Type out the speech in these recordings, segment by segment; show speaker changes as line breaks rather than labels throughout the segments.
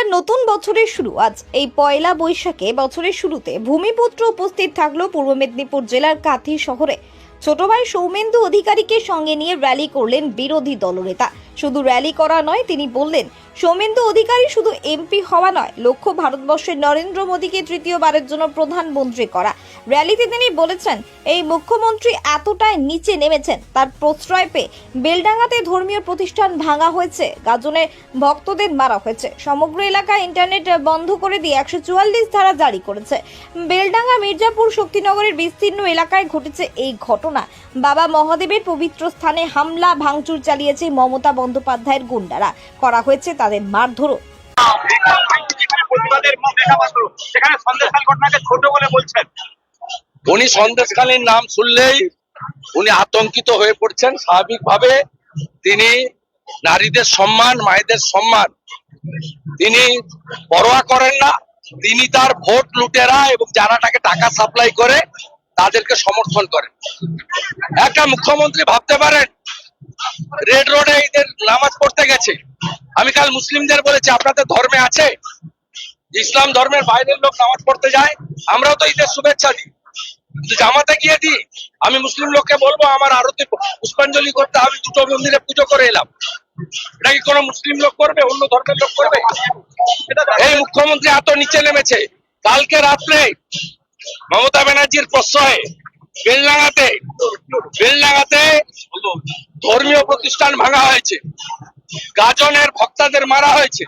বাংলার নতুন বছরের শুরু। আজ এই পয়লা বৈশাখে বছরের শুরুতে ভূমিপুত্র উপস্থিত থাকল পূর্ব মেদিনীপুর জেলার কাথি শহরে। ছোট ভাই সৌমেন্দু অধিকারীকে সঙ্গে নিয়ে র্যালি করলেন বিরোধী দলনেতা। শুধু র্যালি করা নয়, তিনি বললেন, সৌমেন্দু অধিকারী শুধু এমপি হওয়া নয়, লক্ষ্য ভারতবর্ষের নরেন্দ্র মোদীকে তৃতীয়বারের জন্য প্রধানমন্ত্রী করা। র্যালিতে তিনি বলেছেন, এই মুখ্যমন্ত্রী এতটাই নিচে নেমেছেন। তার প্রশ্রয় পেয়ে বেলডাঙ্গাতে ধর্মীয় প্রতিষ্ঠান ভাঙা হয়েছে। গাজনে ভক্তদের মারা হয়েছে। সমগ্র এলাকায় ইন্টারনেট বন্ধ করে দিয়ে একশো চুয়াল্লিশ ধারা জারি করেছে। বেলডাঙ্গা মির্জাপুর শক্তিনগরের বিস্তীর্ণ এলাকায় ঘটেছে এই ঘটনা। বাবা মহাদেবের পবিত্র স্থানে হামলা, ভাঙচুর চালিয়েছে মমতা বন্দ্যোপাধ্যায়ের গুন্ডারা। করা হয়েছে তাদের মারধরও।
সেখানে সন্দেশখাল ঘটনাকে ছোট বলে বলছেন।
উনি সন্দেশকালীন নাম শুনলেই উনি আতঙ্কিত হয়ে পড়ছেন। স্বাভাবিকভাবে তিনি নারীদের সম্মান, মায়েদের সম্মান তিনি পরোয়া করেন না। তিনি তার ভোট লুটেরা এবং যারা তাকে টাকা সাপ্লাই করে তাদেরকে সমর্থন করেন। একটা মুখ্যমন্ত্রী ভাবতে পারেন, রেড রোডে এদের নামাজ পড়তে গেছে। আমি কাল মুসলিমদের বলেছি, আপনাদের ধর্মে আছে? ইসলাম ধর্মের বাইরের লোক নামাজ পড়তে যায়? আমরাও তো ঈদের শুভেচ্ছা দিই। জামাতে গিয়ে দিই আমি মুসলিম লোককে বলব, আমার আরতি পুষ্পাঞ্জলি করতে আমি দুটো মন্দিরে পুজো করে এলাম। এটা কি কোনো মুসলিম লোক করবে, অন্য ধর্মের লোক করবে? এই মুখ্যমন্ত্রী এত নিচে নেমেছে। কালকে রাত্রে মমতা ব্যানার্জির প্রশ্রয়ে বেলডাঙ্গাতে বেলডাঙ্গাতে ধর্মীয় প্রতিষ্ঠান ভাঙা হয়েছে। গাজনের ভক্তাদের মারা হয়েছে।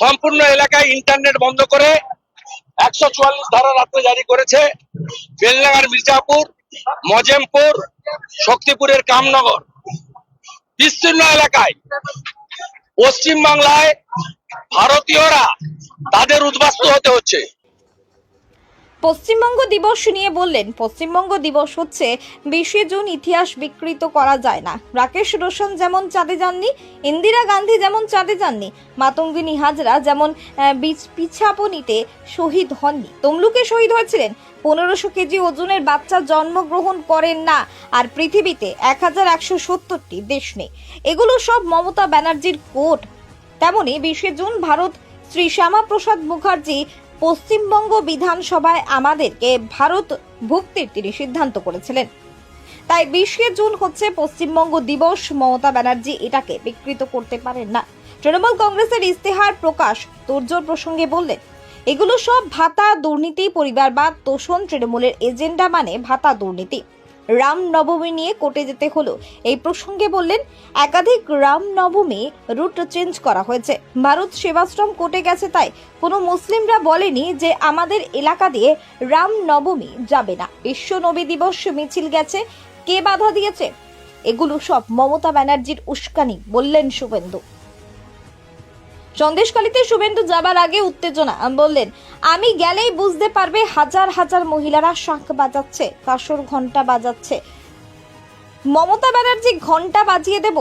সম্পূর্ণ এলাকায় ইন্টারনেট বন্ধ করে একশো চুয়াল্লিশ ধারা রাত্রে জারি করেছে বেলনাগার মির্জাপুর, মজেমপুর, শক্তিপুরের কামনগর। বিস্তীর্ণ এলাকায় পশ্চিম বাংলায় ভারতীয়রা তাদের উদ্বাস্ত হতে হচ্ছে।
পশ্চিমবঙ্গ দিবস নিয়ে বললেন, পশ্চিমবঙ্গ দিবস হচ্ছে বিশে জুন ইতিহাস বিকৃত করা যায় না। রাকেশ রোশন যেমন চাঁদে যাননি, ইন্দিরা গান্ধী যেমন চাঁদে যাননি, মাতঙ্গিনী হাজরা যেমন পিছাপনিতে শহীদ হননি। তমলুকে শহীদ হয়েছিলেন, পনেরোশো কেজি ওজনের বাচ্চা জন্মগ্রহণ করেন না, আর পৃথিবীতে এক হাজার একশো সত্তরটি দেশ নেই। এগুলো সব মমতা ব্যানার্জির কোট। তেমনি বিশে জুন ভারত শ্রী শ্যামাপ্রসাদ মুখার্জি পশ্চিমবঙ্গ বিধানসভায় আমাদেরকে ভারত ভুক্তির তিনি সিদ্ধান্ত করেছিলেন। তাই বিশে জুন হচ্ছে পশ্চিমবঙ্গ দিবস। মমতা ব্যানার্জি এটাকে বিকৃত করতে পারেন না। তৃণমূল কংগ্রেসের ইস্তেহার প্রকাশ তোরজোর প্রসঙ্গে বললেন, এগুলো সব ভাতা দুর্নীতি, পরিবারবাদ, তোষণ তৃণমূলের এজেন্ডা মানে ভাতা দুর্নীতি। রাম নবমী নিয়ে কোর্টে যেতে হলো। এই প্রসঙ্গে বললেন, একাধিক রাম নবমী রুট চেঞ্জ করা হয়েছে। ভারত সেবাশ্রম কোর্টে গেছে তাই কোনো মুসলিমরা বলেনি যে আমাদের এলাকা দিয়ে রাম নবমী যাবে না। বিশ্ব নবী দিবস মিছিল গেছে, কে বাধা দিয়েছে? এগুলো সব মমতা ব্যানার্জির উস্কানি, বললেন শুভেন্দু। সন্দেশকালীতে শুভেন্দু যাবার আগে উত্তেজনা। বললেন, আমি গেলেই বুঝতে পারবে হাজার হাজার মহিলারা শাঁখ বাজাচ্ছে, কাসর ঘণ্টা বাজাচ্ছে। মমতা ব্যানার্জি ঘণ্টা বাজিয়ে দেব?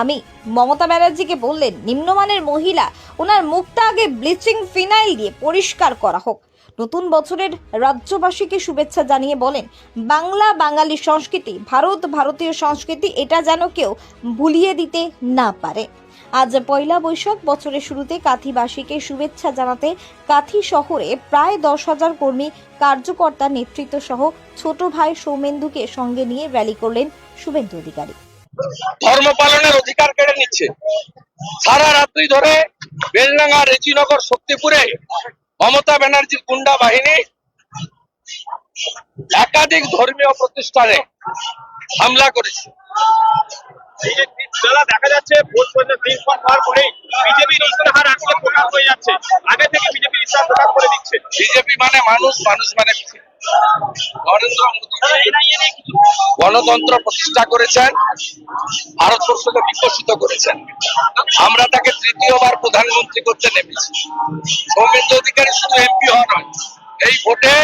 আমি মমতা ব্যানার্জিকে বললেন, নিম্নমানের মহিলা, ওনার মুখটা আগে ব্লিচিং ফিনাইল দিয়ে পরিষ্কার করা হোক। নতুন বছরের রাজ্যবাসীকে শুভেচ্ছা জানিয়ে বলেন, বাংলা বাঙালি সংস্কৃতি, ভারত ভারতীয় সংস্কৃতি, এটা যেন কেউ ভুলিয়ে দিতে না পারে। আজ পয়লা বৈশাখ বছরের শুরুতে কাথিবাসীকে শুভেচ্ছা জানাতে কাথি শহরে প্রায় দশ হাজার কর্মী, কার্যকর্তা, নেতৃত্ব সহ ছোট ভাই সৌমেন্দুকে সঙ্গে নিয়ে র্যালি করলেন শুভেন্দু অধিকারী।
ধর্ম পালনের অধিকার কেড়ে নিচ্ছে। সারা রাত্রি ধরে বেলডাঙ্গা রেজিনগর শক্তিপুরে মমতা ব্যানার্জির গুন্ডা বাহিনী একাধিক ধর্মীয় প্রতিষ্ঠানে হামলা করেছে।
যারা দেখা যাচ্ছে, ভোট পর্যন্ত দিনক্ষণ হওয়ার পরে বিজেপির ইস্তাহার আসলে প্রকাশ হয়ে যাচ্ছে। আগে থেকে বিজেপির ইস্তাহার প্রকাশ করে দিচ্ছে।
বিজেপি মানে মানুষ মানুষ মানে গণতন্ত্র প্রতিষ্ঠা করেছেন, ভারতবর্ষকে বিকশিত করেছেন। আমরা তাকে তৃতীয়বার প্রধানমন্ত্রী করতে নেমেছি। সৌমেন্দ্র অধিকারী শুধু এমপি হওয়া নয়, এই ভোটে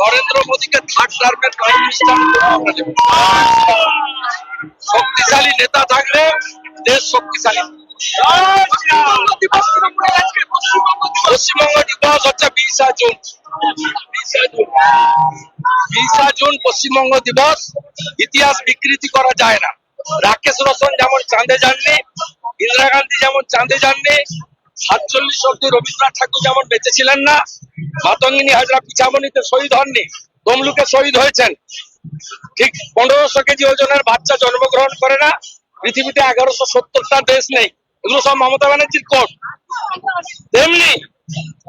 নরেন্দ্র মোদীকে থার্ড টার্মের প্রাইম মিনিস্টার। শক্তিশালী নেতা থাকলে দেশ শক্তিশালী। পশ্চিমবঙ্গ দিবস হচ্ছে বিশা জুন। বিশা জুন। পশ্চিমবঙ্গ দিবস। ইতিহাস বিকৃতি করা যায় না। রাকেশ রোশন যেমন চাঁদে যাননি, ইন্দিরা গান্ধী যেমন চাঁদে যাননি, সাতচল্লিশ অব্দি রবীন্দ্রনাথ ঠাকুর যেমন বেঁচে ছিলেন না, মাতঙ্গিনী হাজরা পিছামণিতে শহীদ হননি, তমলুকে শহীদ হয়েছেন। ঠিক পনেরোশো কেজি ওজনের বাচ্চা জন্মগ্রহণ করে না। পৃথিবীতে এগারোশো সত্তরটা দেশ নেই। এগুলো সব মমতা ব্যানার্জির কোট। তেমনি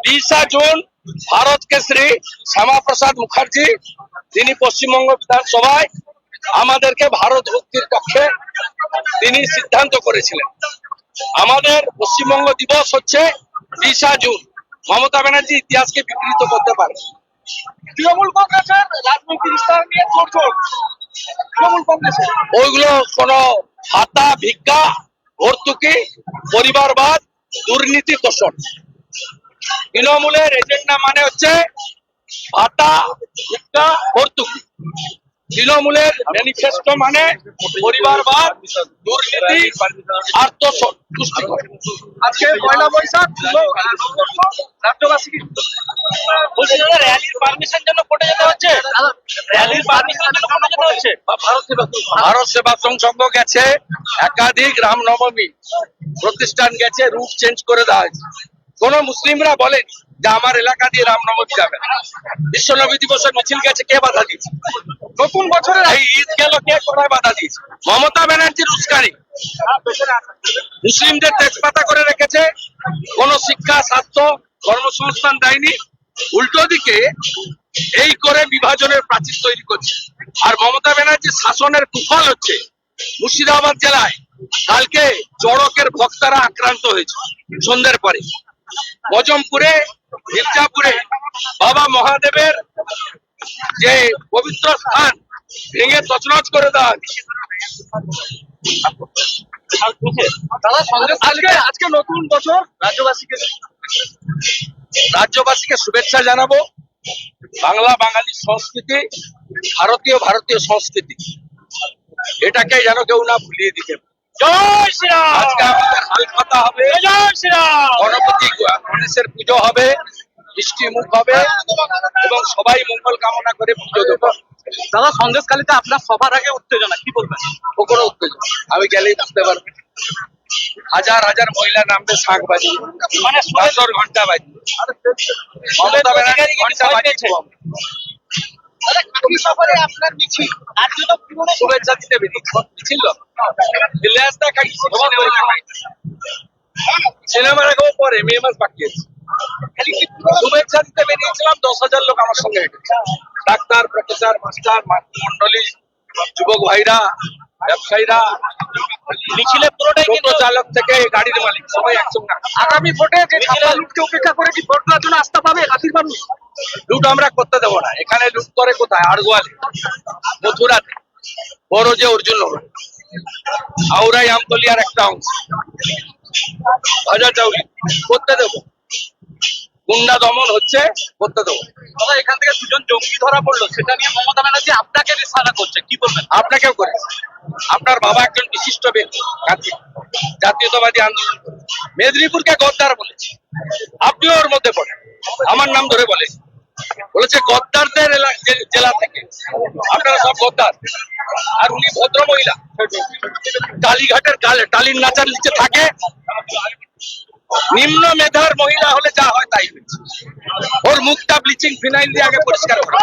বিশা জুন, ভারত কেশরী শ্যামা প্রসাদ মুখার্জি, তিনি পশ্চিমবঙ্গ বিধানসভায়, আমাদেরকে ভারত ভক্তির পক্ষে তিনি সিদ্ধান্ত করেছিলেন। আমাদের পশ্চিমবঙ্গ দিবস হচ্ছে বিশা জুন। মমতা ব্যানার্জি ইতিহাসকে বিকৃত করতে পারে তৃণমূল কংগ্রেসের রাজনৈতিক স্থান নিয়ে তোড়জোড় তৃণমূল কংগ্রেসের। ওইগুলো কোন হাতা, ভিক্ষা, ভর্তুকি, পরিবারবাদ, দুর্নীতি তোষণ। তৃণমূলের এজেন্ডা মানে হচ্ছে ভাতা ভিক্ষা, ভর্তুকি। তৃণমূলের ম্যানিফেস্টো মানে পরিবারবাদ, দুর্নীতি আর্থ তুষ্টিকর আজকে পয়লা বৈশাখ রাজ্যবাসী র্যালির পারমিশন জন্য কোর্টে যেতে হচ্ছে? র্যালির পারমিশন জন্য কোর্টে যেতে হচ্ছে? ভারত সেবা সংঘ গেছে, একাধিক রামনবমী প্রতিষ্ঠান গেছে রুট চেঞ্জ করে দেওয়া হয়েছে। কোন মুসলিমরা বলেন যে আমার এলাকা দিয়ে রামনবমী যাবে না। বিশ্বনবী দিবসের মিছিল গেছে, কে বাধা দিয়েছে? নতুন বছরের ঈদ গেল, কে কোথায় বাধা দিয়েছে? মমতা ব্যানার্জির উস্কানি। মুসলিমদের তেজপাতা করে রেখেছে, কোন শিক্ষা, স্বাস্থ্য, কর্মসংস্থান দেয়নি। উল্টো দিকে এই করে বিভাজনের প্রাচীর তৈরি করছে। আর মমতা ব্যানার্জির শাসনের কুফল হচ্ছে মুর্শিদাবাদ জেলায় কালকে চড়কের ভক্তরা আক্রান্ত হয়েছে সন্ধ্যের পরে। মজমপুরে, মির্জাপুরে বাবা মহাদেবের যে পবিত্র স্থান ভেঙে তছনছ করে দেওয়া আজকে আজকে নতুন বছর রাজ্যবাসীকে রাজ্যবাসীকে শুভেচ্ছা জানাব। বাংলা বাঙালি সংস্কৃতি ভারতীয় ভারতীয় সংস্কৃতি। এটাকে যেন কেউ না ভুলিয়ে দিতে।
জয় শ্রীরাম
আজকে আমাদের হালখাতা হবে।
জয় শ্রীরাম
গণপতি গণেশের পুজো হবে। মিষ্টি মুখ হবে এবং সবাই মঙ্গল কামনা করে পুজো দেবো।
দাদা সন্দেশকালীতে আপনার সবার আগে উত্তেজনা কি বলবেন?
ও কোনো উত্তেজনা। আমি গেলেই বুঝতে পারবে। হাজার হাজার মহিলা নামবে শাঁখ বাজি মানে বাসর ঘণ্টা বাজি। মমতা ব্যানার্জি ঘণ্টা বাজিয়েছে
আপনার মিছিল। আজকে তো পুরো
শুভেচ্ছা দিতে ছিল দিল্লি আসতে খাই সিনেমা দেখাবো পরে মে মাস বাকি আছে। শুভেচ্ছা দিতে বেরিয়েছিলাম দশ হাজার লোক আমার সঙ্গে হেঁটেছে ডাক্তার প্রফেসর মাস্টার মন্ডলী যুবক ভাইরা ব্যবসায়ীরা
মিছিলে পুরোটাই
টোটো চালক থেকে গাড়ির মালিক সবাই একসঙ্গে।
আগামী ভোটে যে লুটকে উপেক্ষা করে কি ভোট দেওয়ার জন্য আস্থা পাবে? কাশির মানুষ।
লুট আমরা করতে দেবো না। এখানে লুট করে কোথায়? আড়গোয়ালে। মথুরাতে। বড় যে অর্জুন আউরাই আমতলিয়ার একটা অংশ। ভাজা চাউলি করতে দেবো। গুন্ডা দমন হচ্ছে করতে দেবো
দাদা, এখান থেকে দুজন জঙ্গি ধরা পড়ল, সেটা নিয়ে মমতা ব্যানার্জি আপনাকে নিশানা করছে। কি বলবেন?
আপনাকেও করে। আপনার বাবা একজন বিশিষ্ট ব্যক্তি জাতীয়তাবাদী আন্দোলন মেদিনীপুরকে গদ্দার বলেছে। আপনিও ওর মধ্যে পড়েন। আমার নাম ধরে বলে। বলেছে, গদ্দারদের জেলা থেকে আপনারা সব গদ্দার। আর উনি ভদ্র মহিলা টালিঘাটের টালির নাচার নিচে থাকে। নিম্ন মেধার মহিলা হলে যা হয় তাই হয়েছে। ওর মুখটা ব্লিচিং ফিনাইল দিয়ে আগে পরিষ্কার করে।